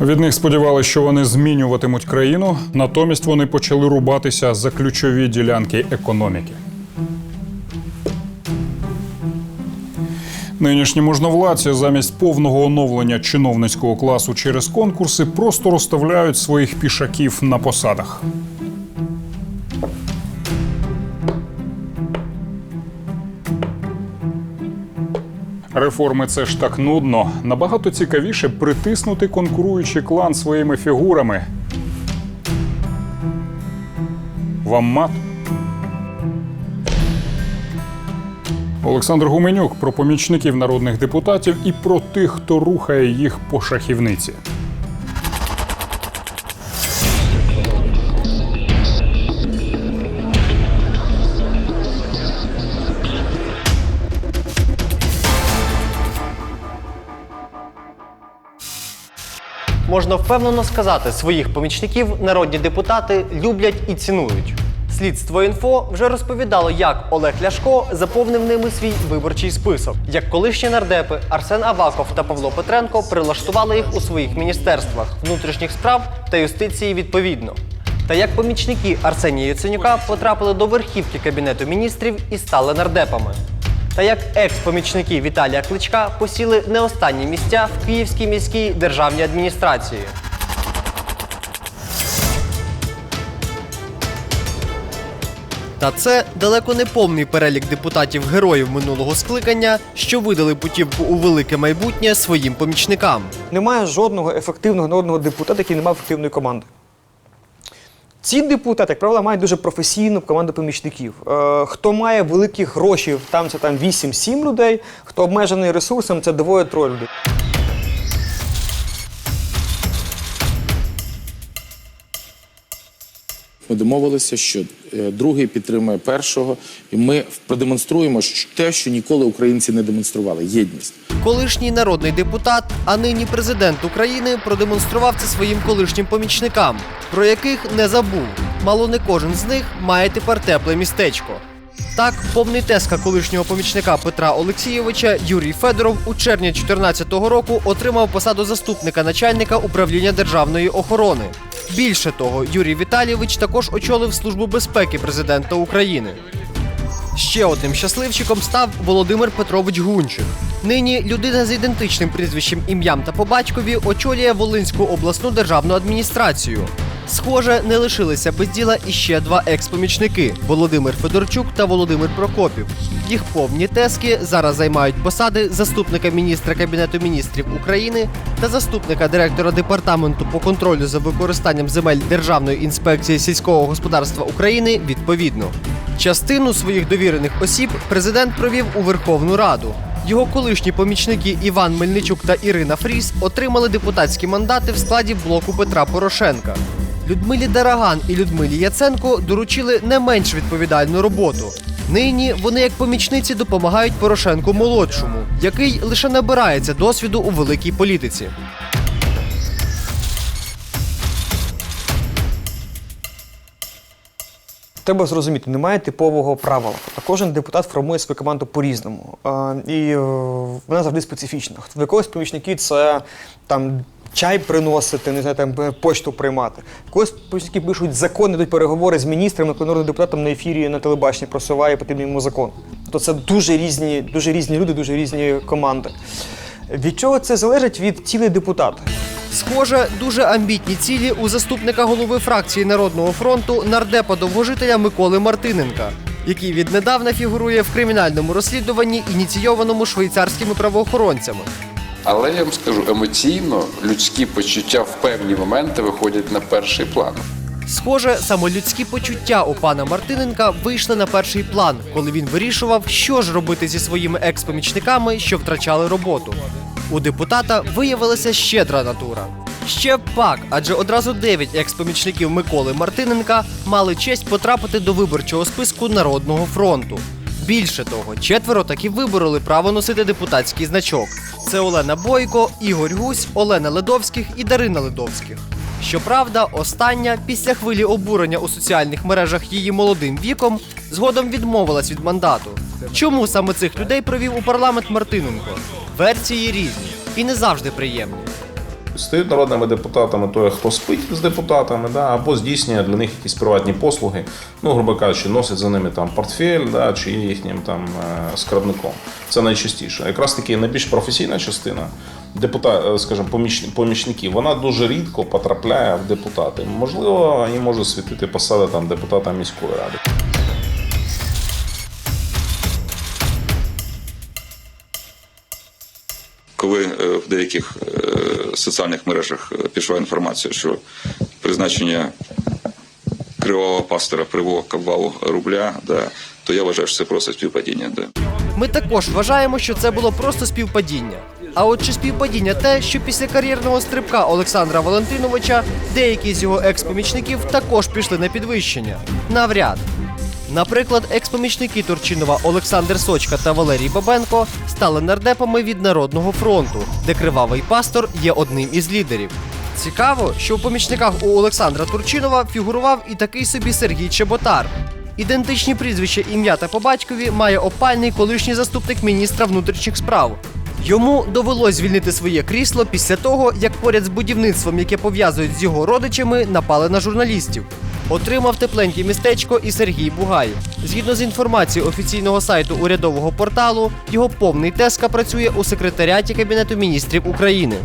Від них сподівалися, що вони змінюватимуть країну, натомість вони почали рубатися за ключові ділянки економіки. Нинішні можновладці замість повного оновлення чиновницького класу через конкурси просто розставляють своїх пішаків на посадах. Реформи це ж так нудно. Набагато цікавіше притиснути конкуруючий клан своїми фігурами. Вам мат? Олександр Гуменюк про помічників народних депутатів і про тих, хто рухає їх по шахівниці. Можна впевнено сказати, своїх помічників народні депутати люблять і цінують. Слідство інфо вже розповідало, як Олег Ляшко заповнив ними свій виборчий список, як колишні нардепи Арсен Аваков та Павло Петренко прилаштували їх у своїх міністерствах внутрішніх справ та юстиції відповідно. Та як помічники Арсенія Яценюка потрапили до верхівки кабінету міністрів і стали нардепами. Та як екс-помічники Віталія Кличка посіли не останні місця в Київській міській державній адміністрації. Та це далеко не повний перелік депутатів героїв минулого скликання, що видали путівку у велике майбутнє своїм помічникам. Немає жодного ефективного народного депутата, який не мав ефективної команди. Ці депутати, як правило, мають дуже професійну команду помічників. Е, хто має великі гроші, там це там 8-7 людей, хто обмежений ресурсом, це двоє-троє людей. Ми домовилися, що е, другий підтримує першого, і ми продемонструємо те, що ніколи українці не демонстрували єдність. Колишній народний депутат, а нині президент України продемонстрував це своїм колишнім помічникам, про яких не забув. Мало не кожен з них має тепер тепле містечко. Так, повний тезка колишнього помічника Петра Олексійовича Юрій Федоров у червні 2014 року отримав посаду заступника начальника управління державної охорони. Більше того, Юрій Віталійович також очолив службу безпеки президента України. Ще одним щасливчиком став Володимир Петрович Гунчик. Нині людина з ідентичним прізвищем, ім'ям та по батькові очолює Волинську обласну державну адміністрацію. Схоже, не лишилися без діла іще два екс-помічники Володимир Федорчук та Володимир Прокопів. Їх повні тески зараз займають посади заступника міністра Кабінету міністрів України та заступника директора департаменту по контролю за використанням земель Державної інспекції сільського господарства України відповідно. Частину своїх довірених осіб президент провів у Верховну Раду. Його колишні помічники Іван Мельничук та Ірина Фріс отримали депутатські мандати в складі блоку Петра Порошенка. Людмилі Дараган і Людмилі Яценко доручили не менш відповідальну роботу. Нині вони як помічниці допомагають Порошенку молодшому, який лише набирається досвіду у великій політиці. Треба зрозуміти, немає типового правила. Кожен депутат формує свою команду по-різному. І е, вона завжди специфічна. В якогось помічники це там чай приносити, не знаю, там е, почту приймати. Когось помічники пишуть закони, йдуть переговори з міністрами, коли депутатом на ефірі на телебаченні просуває потрібний йому закон. То це дуже різні, дуже різні люди, дуже різні команди. Від чого це залежить від цілей депутата? Схоже, дуже амбітні цілі у заступника голови фракції Народного фронту нардепа довгожителя Миколи Мартиненка, який віднедавна фігурує в кримінальному розслідуванні, ініційованому швейцарськими правоохоронцями. Але я вам скажу, емоційно людські почуття в певні моменти виходять на перший план. Схоже, саме людські почуття у пана Мартиненка вийшли на перший план, коли він вирішував, що ж робити зі своїми екс-помічниками, що втрачали роботу. У депутата виявилася щедра натура. Ще пак, адже одразу дев'ять екс-помічників Миколи Мартиненка мали честь потрапити до виборчого списку Народного фронту. Більше того, четверо таки вибороли право носити депутатський значок. Це Олена Бойко, Ігор Гусь, Олена Ледовських і Дарина Ледовських. Щоправда, остання, після хвилі обурення у соціальних мережах її молодим віком, згодом відмовилась від мандату. Чому саме цих людей провів у парламент Мартиненко? Версії різні і не завжди приємні. Стають народними депутатами той, хто спить з депутатами, да, або здійснює для них якісь приватні послуги, ну, грубо кажучи, носить за ними там портфель, да, чи є їхнім там е, скарбником. Це найчастіше. Якраз таки найбільш професійна частина депутат, скажімо, поміч, помічників, вона дуже рідко потрапляє в депутати. Можливо, їм може світити посада там депутата міської ради. Коли е, в деяких е, соціальних мережах е, пішла інформація, що призначення кривавого пастора привело к рубля, да, то я вважаю, що це просто співпадіння. Да. Ми також вважаємо, що це було просто співпадіння. А от чи співпадіння те, що після кар'єрного стрибка Олександра Валентиновича деякі з його екс-помічників також пішли на підвищення? Навряд. Наприклад, екс-помічники Турчинова Олександр Сочка та Валерій Бабенко стали нардепами від Народного фронту, де кривавий пастор є одним із лідерів. Цікаво, що у помічниках у Олександра Турчинова фігурував і такий собі Сергій Чеботар. Ідентичні прізвища, ім'я та по батькові має опальний колишній заступник міністра внутрішніх справ. Йому довелось звільнити своє крісло після того, як поряд з будівництвом, яке пов'язують з його родичами, напали на журналістів. Отримав тепленьке містечко і Сергій Бугай. Згідно з інформацією офіційного сайту урядового порталу, його повний тезка працює у секретаріаті Кабінету міністрів України.